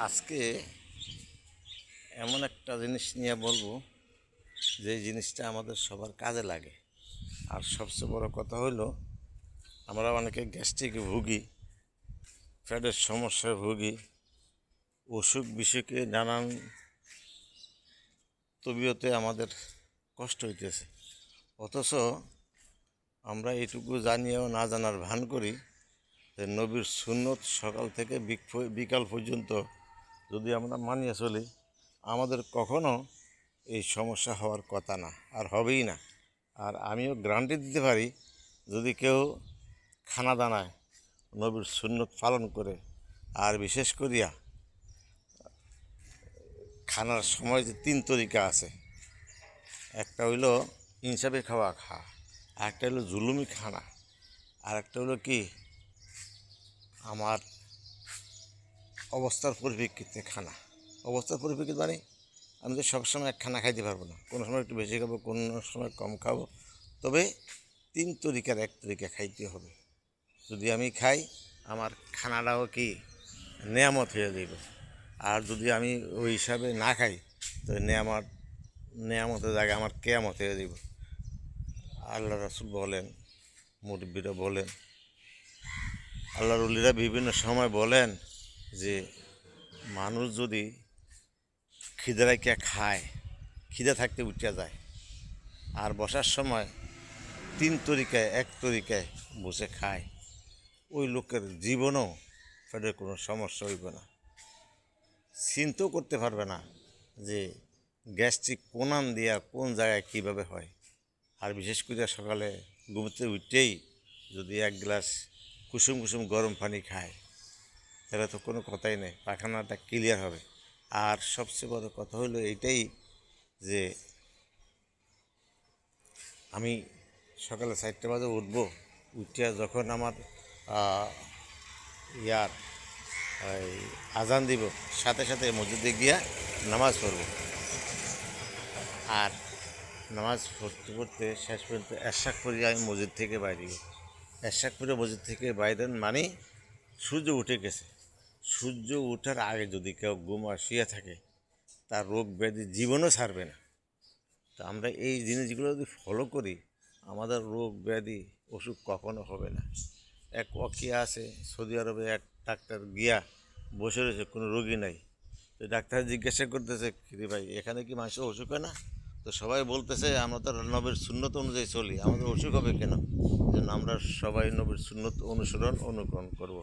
আজকে এমন একটা জিনিস নিয়ে বলব, যে জিনিসটা আমাদের সবার কাজে লাগে। আর সবচেয়ে বড় কথা হলো আমরা অনেকে গ্যাস্ট্রিকে ভুগি ফ্যাটের সমস্যায় ভুগি, অসুখ বিসুখে নানান তবিয়তে আমাদের কষ্ট হইতেছে। অথচ আমরা এটুকু জানিয়েও না জানার ভান করি যে নবীর সুন্নত সকাল থেকে বিক- বিকাল পর্যন্ত যদি আমরা মানিয়ে চলি আমাদের কখনো এই সমস্যা হওয়ার কথা না, আর হবেই না। আর আমিও গ্যারান্টি দিতে পারি, যদি কেউ খানা দানায় নবীর সুন্নত পালন করে, আর বিশেষ করিয়া খানার সময় যে তিন তরিকা আছে, একটা হইল ইনসাফে খাওয়া খা, আর একটা হলো জুলুমি খানা, আর একটা হলো কি, আমার অবস্থার পরিপ্রেক্ষিতে খানা। অবস্থার পরিপ্রেক্ষিতে মানে আমি তো সবসময় এক খানা খাইতে পারব না। কোনো সময় একটু বেশি খাব, কোনো সময় কম খাব। তবে তিন তরিকার এক তরিকা খাইতে হবে। যদি আমি খাই, আমার খানাটাও কি নেয়ামত হয়ে যাবে আর যদি আমি ওই হিসাবে না খাই, তো নেয়ামত, নেয়ামতের জায়গায় আমার কেয়ামত হয়ে যাব আল্লাহ রাসুল বলেন, মুরব্বীরা বলেন আল্লাহ রুলিরা বিভিন্ন সময় বলেন যে মানুষ যদি খিদে রাখিয়া খায়, খিদে থাকতে উঠিয়া যায়, আর বসার সময় তিন তরিকায়, এক তরিকায় বসে খায়, ওই লোকের জীবনও পেটের কোনো সমস্যা হইবে না। চিন্তাও করতে পারবে না যে গ্যাস্ট্রিক কোনান দিয়া কোন জায়গায় কীভাবে হয়। আর বিশেষ করে সকালে ঘুমতে উঠতেই যদি এক গ্লাস কুসুম কুসুম গরম পানি খায় তাহলে তো কোনো কথাই নেই পায়খানাটা ক্লিয়ার হবে। আর সবচেয়ে বড় কথা হলো এইটাই যে আমি সকালে চারটে বাজে উঠবো, উঠিয়া যখন আমার ইয়ার আজান দিব, সাথে সাথে মসজিদে গিয়া নামাজ পড়ব। আর নামাজ পড়তে পড়তে শেষ পর্যন্ত এরশাক পরে আমি মসজিদ থেকে বাইরে গেছি। এরশাক পরে মসজিদ থেকে বাইরে মানে সূর্য উঠে গেছে। সূর্য ওঠার আগে যদি কেউ ঘুম শুয়ে থাকে, তার রোগ ব্যাধি জীবনও ছাড়বে না। তো আমরা এই জিনিসগুলো যদি ফলো করি, আমাদের রোগ ব্যাধি অসুখ কখনো হবে না। এক অকিয়া আছে, সৌদি আরবে এক ডাক্তার গিয়া বসে রয়েছে, কোনো রোগী নাই। তো ডাক্তার জিজ্ঞাসা করতেছে রে ভাই, এখানে কি মানুষের অসুখ হয় না? তো সবাই বলতেছে, আমরা তো নবীর শূন্যত অনুযায়ী চলি, আমাদের অসুখ হবে কেন? যেন আমরা সবাই নবীর শূন্যত অনুসরণ, অনুকরণ করব।